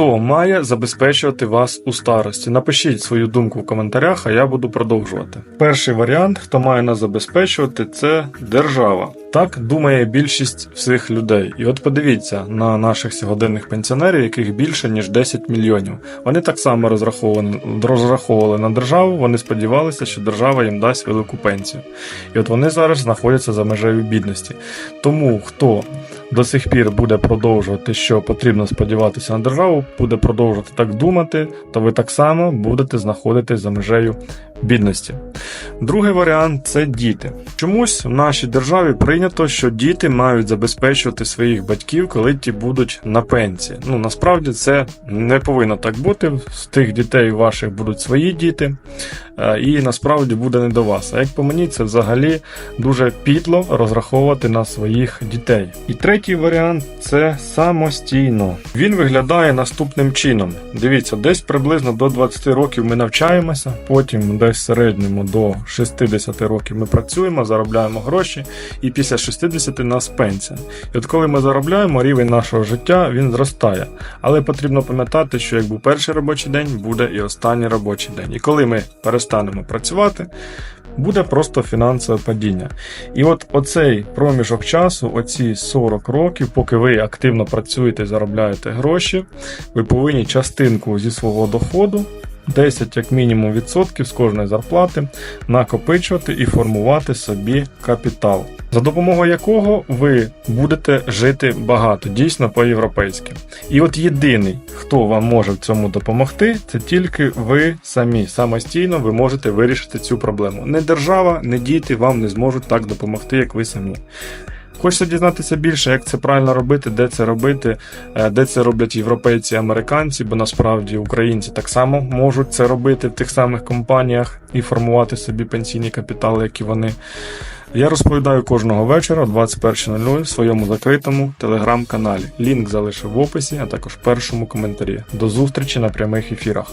Хто має забезпечувати вас у старості? Напишіть свою думку в коментарях, а я буду продовжувати. Перший варіант, хто має нас забезпечувати, це держава. Так думає більшість всіх людей. І от подивіться на наших сьогоденних пенсіонерів, яких більше ніж 10 мільйонів. Вони так само розраховували, на державу. Вони сподівалися, що держава їм дасть велику пенсію. І от вони зараз знаходяться за межею бідності. Тому хто до сих пір буде продовжувати, що потрібно сподіватися на державу, буде продовжувати так думати, то ви так само будете знаходитись за межею бідності. Другий варіант це діти. Чомусь в нашій державі прийнято, що діти мають забезпечувати своїх батьків, коли ті будуть на пенсії. Ну насправді це не повинно так бути. З тих дітей ваших будуть свої діти, е, і насправді буде не до вас. А як по мені, це взагалі дуже підло розраховувати на своїх дітей. І третій варіант це самостійно. Він виглядає наступним чином. Дивіться, десь приблизно до 20 років ми навчаємося, потім десь в середньому до 60 років ми працюємо, заробляємо гроші, і після 60 у нас пенсія. І от коли ми заробляємо, рівень нашого життя він зростає. Але потрібно пам'ятати, що як був перший робочий день, буде і останній робочий день. І коли ми перестанемо працювати, буде просто фінансове падіння. І от оцей проміжок часу, оці 40 років, поки ви активно працюєте і заробляєте гроші, ви повинні частинку зі свого доходу. 10 як мінімум відсотків з кожної зарплати накопичувати і формувати собі капітал, за допомогою якого ви будете жити багато, дійсно по-європейськи. І от єдиний, хто вам може в цьому допомогти, це тільки ви самі. Самостійно ви можете вирішити цю проблему. Не держава, не діти вам не зможуть так допомогти, як ви самі. Хочете дізнатися більше, як це правильно робити, де це робити, е, де це роблять європейці, американці, бо насправді українці так само можуть це робити в тих самих компаніях і формувати собі пенсійні капітали, як і вони. Я розповідаю кожного вечора о 21.00 в своєму закритому телеграм-каналі. Лінк залишив в описі, а також в першому коментарі. До зустрічі на прямих ефірах.